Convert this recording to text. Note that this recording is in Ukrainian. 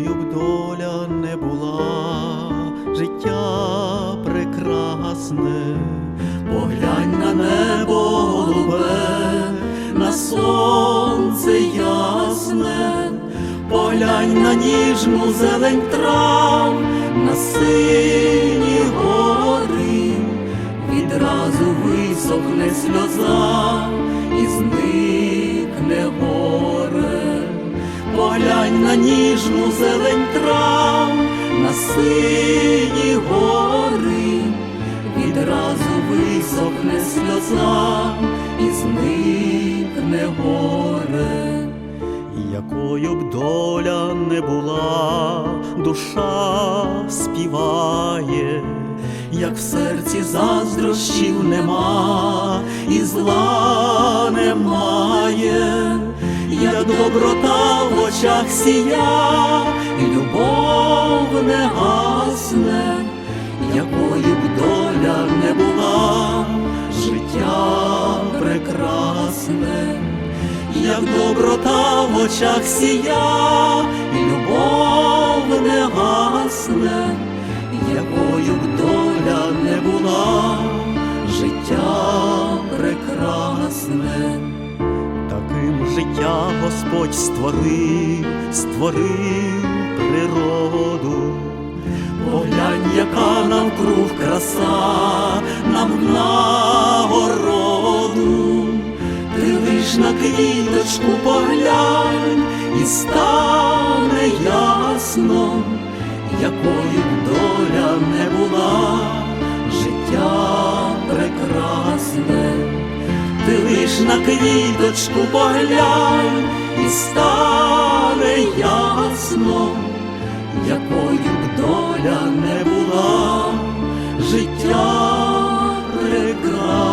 якою б доля не була, життя прекрасне, поглянь на небо голубе, на сонце ясне, поглянь на ніжну зелень трав, на сині гори, відразу висохне сльоза і зникне ніжну зелень трав, на сині гори, відразу висохне сльоза і зникне горе. Якою б доля не була, душа співає, як в серці заздрощів нема, і зла немає, як доброта в очах сія, і любов не гасне, якою б доля не була, життя прекрасне. Як доброта в очах сія, і любов не гасне, якою б доля не була, життя прекрасне, таким життя Господь створив, створив природу. Поглянь, яка навкруг краса, нам нагороду. Ти лиш на квіточку поглянь і стане ясно, якою б доля не була, лиш на квіточку поглянь і стане ясно, якою б доля не була життя прекрасне.